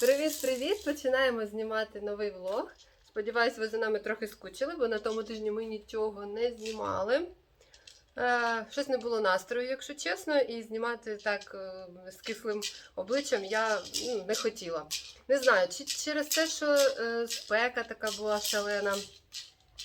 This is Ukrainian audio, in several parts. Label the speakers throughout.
Speaker 1: Привіт-привіт! Починаємо знімати новий влог. Сподіваюсь, ви за нами трохи скучили, бо на тому тижні ми нічого не знімали. Е, щось не було настрою, якщо чесно, і знімати так е, з кислим обличчям я ну, не хотіла. Не знаю, чи через те, що е, спека така була шалена.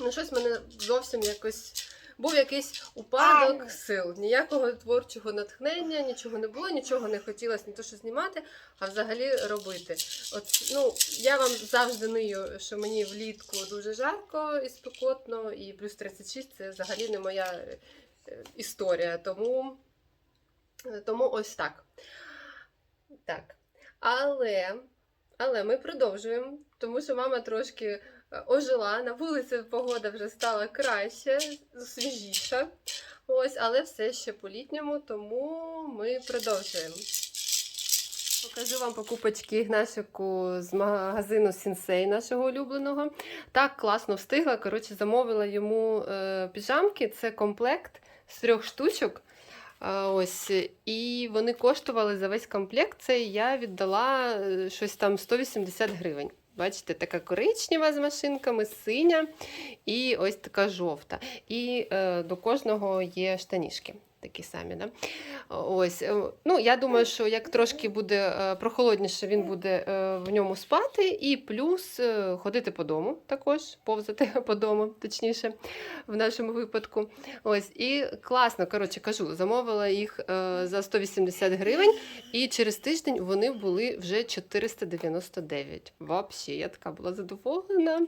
Speaker 1: Ну, щось мене зовсім якось. Був якийсь упадок сил, ніякого творчого натхнення, нічого не було, нічого не хотілося не то, що знімати, а взагалі робити. От, ну, я вам завжди нию, що мені влітку дуже жарко і спекотно, і плюс 36 це взагалі не моя е, історія. Тому, тому ось так. Так. Але, але ми продовжуємо, тому що мама трошки е, ожила. На вулиці погода вже стала краще, свіжіша. Ось, але все ще по-літньому, тому ми продовжуємо. Покажу вам покупочки Ігнашику з магазину Сінсей нашого улюбленого. Так класно встигла. Коротше, замовила йому е, піжамки. Це комплект з трьох штучок. Ось, і вони коштували за весь комплект. Це я віддала е, щось там 180 гривень. Бачите, така коричнева з машинками, синя і ось така жовта. І е, до кожного є штанішки. Такі самі, да? Ось, е, ну, я думаю, що як трошки буде е, прохолодніше, він буде е, в ньому спати, і плюс ходити по дому також, повзати по дому, точніше, в нашому випадку. Ось, і класно, коротше, кажу, замовила їх за 180 гривень, і через тиждень вони були вже 499. Взагалі, я така була задоволена.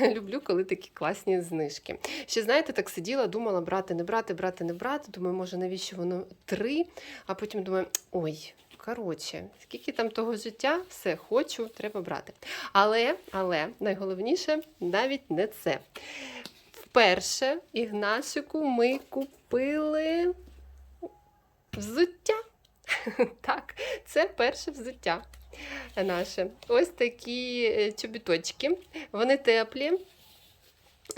Speaker 1: Люблю, коли такі класні знижки. Ще знаєте, так сиділа, думала брати, не брати, брати, не брати. Думаю, може, навіщо воно три? А потім думаю, ой. Коротше, скільки там того життя, все хочу, треба брати. Але, але найголовніше навіть не це. Вперше Ігнашику ми купили взуття. Так, це перше взуття наше. Ось такі е, чобіточки. Вони теплі.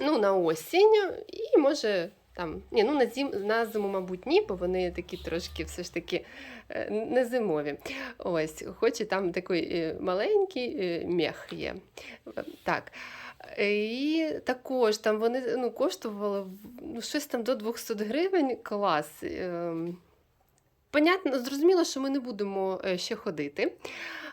Speaker 1: Ну, на осінь, і може там, ні, ну на зим, на зиму, мабуть, ні, бо вони такі трошки все ж таки е, не зимові. Ось, хоч і там такий е, маленький е, мех є. Так. І також там вони ну, коштували ну, щось там до 200 гривень клас. Ем, Понятно, зрозуміло, що ми не будемо ще ходити.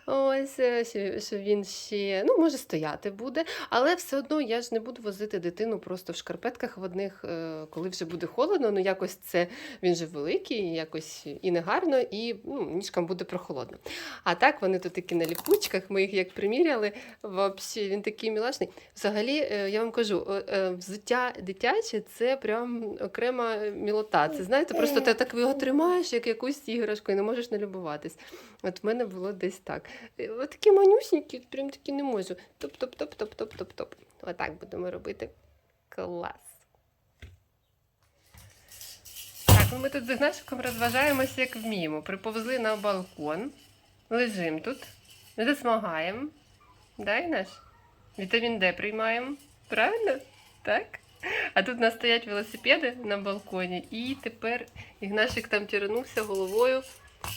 Speaker 1: Ось, е, що, він ще ну, може стояти буде, але все одно я ж не буду возити дитину просто в шкарпетках в одних, е, коли вже буде холодно. Ну якось це він же великий, якось і не гарно, і ну, ніжкам буде прохолодно. А так вони тут такі на ліпучках, ми їх як приміряли. Взагалі, він такий мілашний. Взагалі, е, я вам кажу, взуття дитяче це прям окрема мілота. Це знаєте, просто ти так його тримаєш, як якусь іграшку, і не можеш не любуватись. От в мене було десь так. Е, От такі манюсінькі, прям такі не можу. Топ-топ-топ-топ-топ-топ-топ. Отак будемо робити. Клас. Так, ну ми тут з Ігнашиком розважаємося, як вміємо. Приповзли на балкон, лежимо тут, засмагаємо. Да, Ігнаш? Вітамін Д приймаємо. Правильно? Так? А тут у нас стоять велосипеди на балконі, і тепер Ігнашик там тірнувся головою.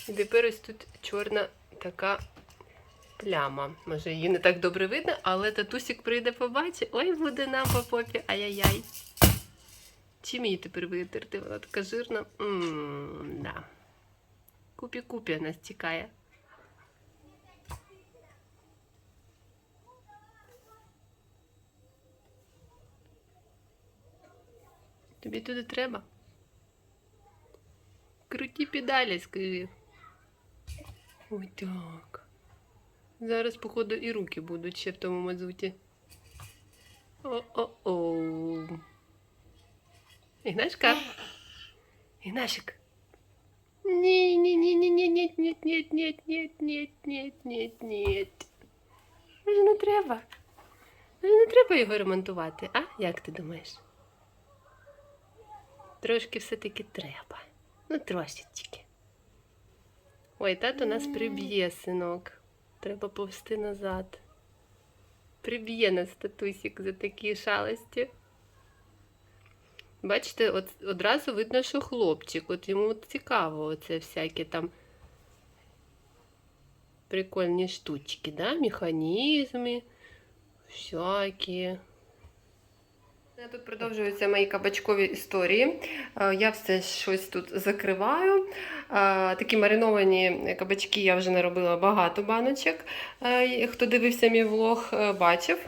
Speaker 1: І тепер ось тут чорна така пляма. Може, її не так добре видно, але татусик прийде побачить. Ой, буде нам по попі. Ай-яй-яй. Чим її тепер витерти? Вона така жирна. Да. Купі-купі нас тікає. Тобі туди треба? Круті педалі, скажи. Ой, так. Зараз, походу, і руки будуть ще в тому мазуті. О-о-о. Ігнашка? Ігнашик. Ні, ні, ні, ні, ні, ні, ні, ні, ні, ні, ні, ні, ні, ні. Може, не треба. Може, не треба його ремонтувати, а? Як ти думаєш? Трошки все-таки треба. Ну, трошечки. Ой, тато нас приб'є, синок. Треба повести назад. Приб'є нас татусік за такі шалості. Бачите, от одразу видно, що хлопчик. От йому цікаво оце всякі там прикольні штучки, да? Механізми всякі. Тут продовжуються мої кабачкові історії. Е, Я все щось тут закриваю. Е, Такі мариновані кабачки я вже наробила багато баночок. Е, Хто дивився мій влог, бачив.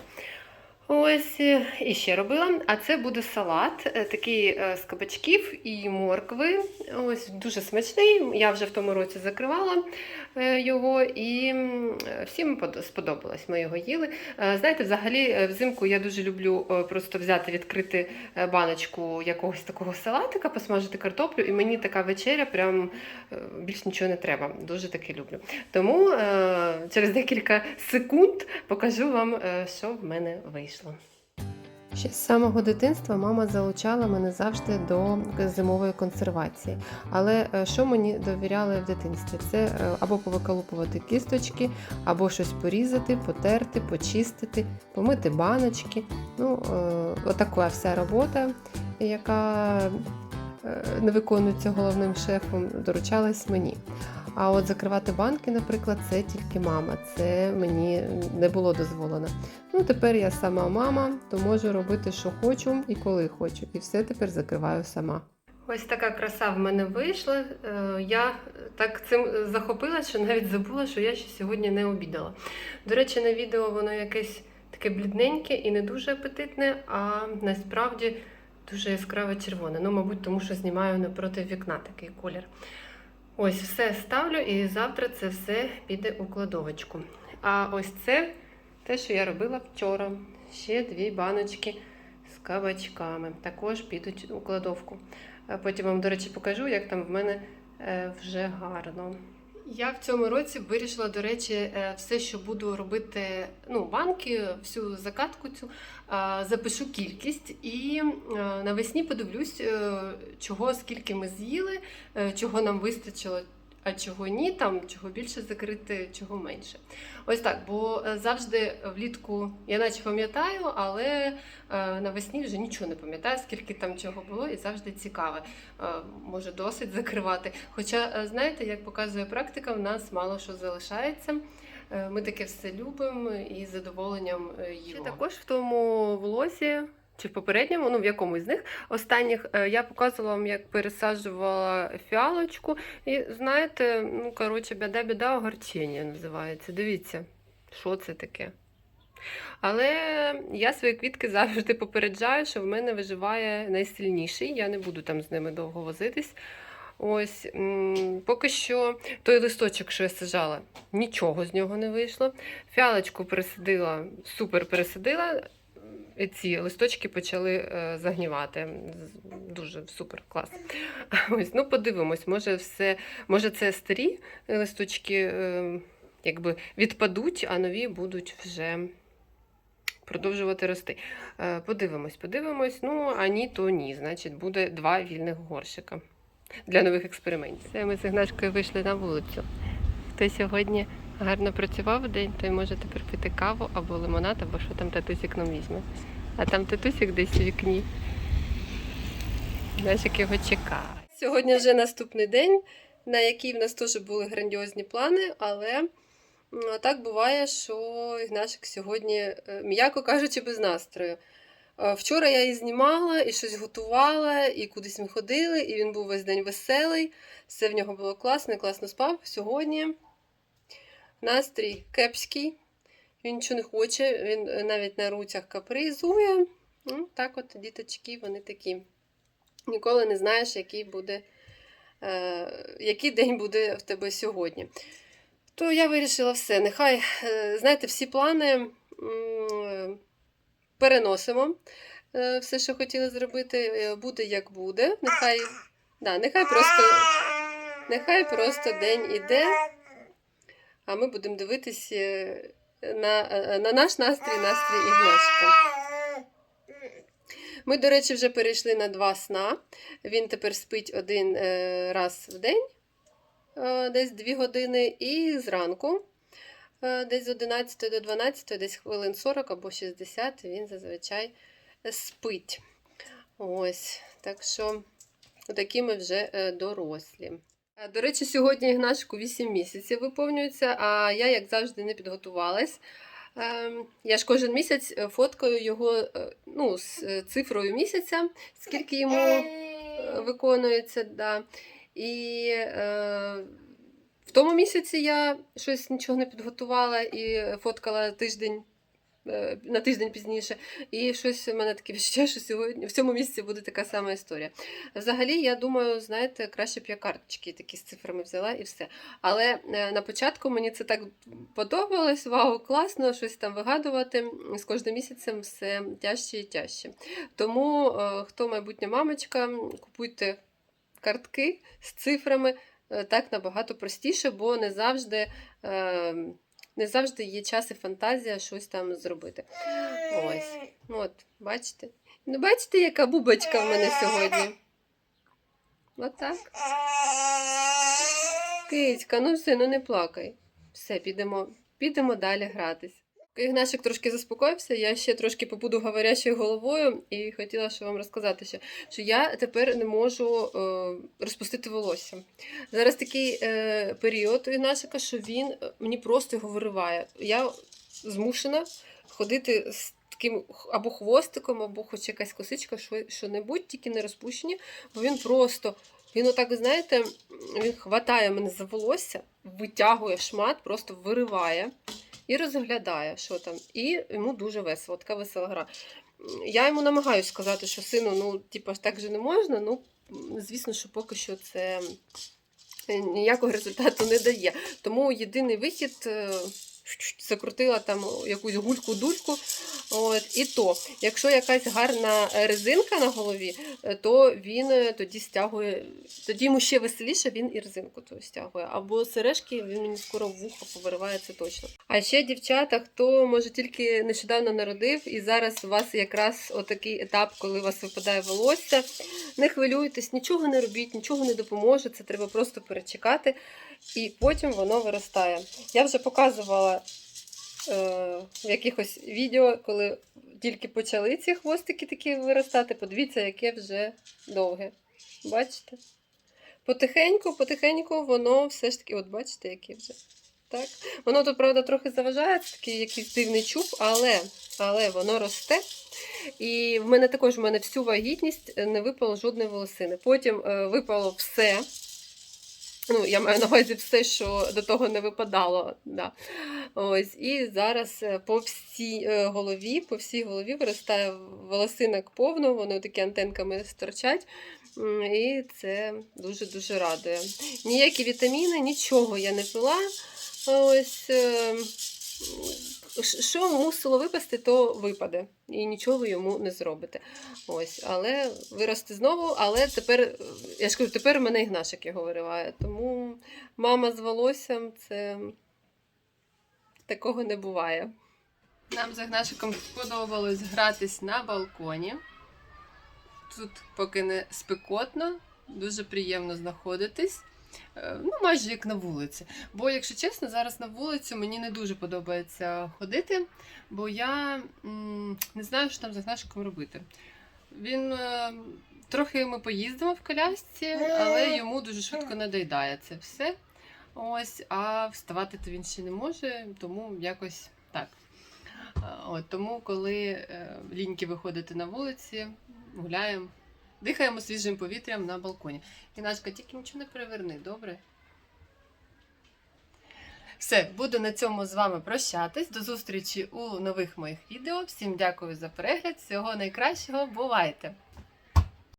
Speaker 1: Ось е, і ще робила. А це буде салат, е, такий е, з кабачків і моркви. Ось дуже смачний. Я вже в тому році закривала його, і всім сподобалось. Ми його їли. Знаєте, взагалі взимку я дуже люблю просто взяти, відкрити баночку якогось такого салатика, посмажити картоплю, і мені така вечеря прям більш нічого не треба. Дуже таки люблю. Тому через декілька секунд покажу вам, що в мене вийшло. Ще з самого дитинства мама залучала мене завжди до зимової консервації. Але е, що мені довіряли в дитинстві? Це е, або повиколупувати кісточки, або щось порізати, потерти, почистити, помити баночки. Ну, е, отака вся робота, яка не виконується головним шефом, доручалась мені. А от закривати банки, наприклад, це тільки мама. Це мені не було дозволено. Ну, тепер я сама мама, то можу робити, що хочу і коли хочу. І все тепер закриваю сама. Ось така краса в мене вийшла. Е, Я так цим захопилася, що навіть забула, що я ще сьогодні не обідала. До речі, на відео воно якесь таке блідненьке і не дуже апетитне, а насправді дуже яскраво червоне. Ну, мабуть, тому що знімаю напроти вікна такий колір. Ось все ставлю, і завтра це все піде у кладовочку. А ось це те, що я робила вчора. Ще дві баночки з кабачками. Також підуть у кладовку. Потім вам, до речі, покажу, як там в мене е, вже гарно. Я в цьому році вирішила, до речі, е, все, що буду робити, ну, банки, всю закатку цю, запишу кількість і е, навесні подивлюсь, е, чого скільки ми з'їли, е, чого нам вистачило, а чого ні, там чого більше закрити, чого менше. Ось так, бо е, завжди влітку я наче пам'ятаю, але е, навесні вже нічого не пам'ятаю, скільки там чого було, і завжди цікаве. Е, Може досить закривати. Хоча, знаєте, як показує практика, в нас мало що залишається. Ми таке все любимо і з задоволенням їмо. Також в тому влозі. Чи в попередньому, ну в якомусь з них останніх е, я показувала вам, як пересаджувала фіалочку. І знаєте, ну коротше, біда-біда огорчення називається. Дивіться, що це таке. Але я свої квітки завжди попереджаю, що в мене виживає найсильніший. Я не буду там з ними довго возитись. Ось поки що той листочок, що я сажала, нічого з нього не вийшло. Фіалочку пересадила, супер пересадила. Ці листочки почали е, загнівати. Дуже супер клас. Ось, ну подивимось, може, все, може це старі листочки е, якби відпадуть, а нові будуть вже продовжувати рости. Е, подивимось, подивимось. Ну, а ні, то ні. Значить, буде два вільних горщика для нових експериментів. Це ми з Ігнашкою вийшли на вулицю. Хто сьогодні гарно працював день, той може тепер пити каву або лимонад, або що там татусік нам візьме. А там татусік десь у вікні. Нашик його чекає. Сьогодні вже наступний день, на який в нас теж були грандіозні плани, але так буває, що Ігнашик сьогодні, е, м'яко кажучи, без настрою. Е, Вчора я її знімала і щось готувала, і кудись ми ходили, і він був весь день веселий. Все в нього було класно, класно спав. Сьогодні настрій кепський. Він нічого не хоче, він е, навіть на руцях капризує. Ну, так от діточки, вони такі. Ніколи не знаєш, який буде, е, який день буде в тебе сьогодні. То я вирішила все. Нехай, е, знаєте, всі плани е, переносимо. Е, все, що хотіли зробити, е, буде як буде. Нехай, да, нехай просто, нехай просто день іде, а ми будемо дивитись е, на, е, на наш настрій, настрій Ігнашка. Ми, до речі, вже перейшли на два сна. Він тепер спить один е, раз в день, е, десь 2 години, і зранку, е, десь з 11 до 12, десь хвилин 40 або 60, він зазвичай спить. Ось, так що такі ми вже е, дорослі. Е, До речі, сьогодні Ігнашку 8 місяців виповнюється, а я, як завжди, не підготувалась. Ем, Я ж кожен місяць е, фоткаю його е, ну, з цифрою місяця, скільки йому виконується. Да. І е, в тому місяці я щось нічого не підготувала і фоткала тиждень. Е, На тиждень пізніше, і щось у мене таке відчуття, що сьогодні в цьому місяці буде така сама історія. Взагалі, я думаю, знаєте, краще б я карточки такі з цифрами взяла і все. Але е, на початку мені це так подобалось. Вау, класно, щось там вигадувати. З кожним місяцем все тяжче і тяжче. Тому, е, хто майбутня мамочка, купуйте картки з цифрами. Так набагато простіше, бо не завжди, е, не завжди є час і фантазія щось там зробити. Ось. От, бачите? Ну, бачите, яка бубочка в мене сьогодні? Отак. Кицька, ну все, ну не плакай. Все, підемо, підемо далі гратись. Ігнашик трошки заспокоївся, я ще трошки побуду говорячою головою і хотіла ще вам розказати, ще, що я тепер не можу е, розпустити волосся. Зараз такий е, період у Ігнашика, що він е, мені просто його вириває. Я змушена ходити з таким або хвостиком, або хоч якась косичка, що, що-небудь, тільки не розпущені, бо він просто. Він отак, знаєте, він хватає мене за волосся, витягує шмат, просто вириває і розглядає, що там. І йому дуже весело, така весела гра. Я йому намагаюся сказати, що сину, ну, типу, так же не можна. Ну, звісно, що поки що це е, ніякого результату не дає. Тому єдиний вихід. е, Закрутила там якусь гульку-дульку. От, і то, якщо якась гарна резинка на голові, е, то він е, тоді стягує, тоді йому ще веселіше, він і резинку ту стягує. Або сережки він мені скоро вухо повириває, це точно. А ще дівчата, хто може тільки нещодавно народив, і зараз у вас якраз отакий етап, коли у вас випадає волосся. Не хвилюйтесь, нічого не робіть, нічого не допоможе. Це треба просто перечекати, і потім воно виростає. Я вже показувала е, якихось відео, коли тільки почали ці хвостики такі виростати. Подивіться, яке вже довге. Бачите? Потихеньку, потихеньку воно все ж таки, от бачите, яке вже. Так? Воно тут, правда, трохи заважає, такий якийсь дивний чуб, але, але воно росте. І в мене також в мене всю вагітність е, не випало жодної волосини. Потім е, випало все. Ну, я маю на увазі все, що до того не випадало. Да. Ось, і зараз е, по всій е, голові, по всій голові виростає волосинок повно, вони такі антенками стирчать. І це дуже-дуже радує. Ніякі вітаміни, нічого я не пила. Ось, е, ш- що мусило випасти, то випаде. І нічого йому не зробите. Ось, але виросте знову, але тепер, я ж кажу, тепер мене Ігнашик його вириває. Тому мама з волоссям це такого не буває. Нам з Ігнашиком сподобалось гратись на балконі. Тут поки не спекотно, дуже приємно знаходитись. Е, Ну, майже як на вулиці. Бо, якщо чесно, зараз на вулицю мені не дуже подобається ходити, бо я не знаю, що там з Ігнашиком робити. Він е, трохи ми поїздимо в колясці, але йому дуже швидко надоїдає це все. Ось, а вставати то він ще не може, тому якось так. Е, От, тому, коли е, ліньки виходити на вулиці, гуляємо, дихаємо свіжим повітрям на балконі. Іначка, тільки нічого не переверни, добре? Все, буду на цьому з вами прощатись. До зустрічі у нових моїх відео. Всім дякую за перегляд. Всього найкращого. Бувайте!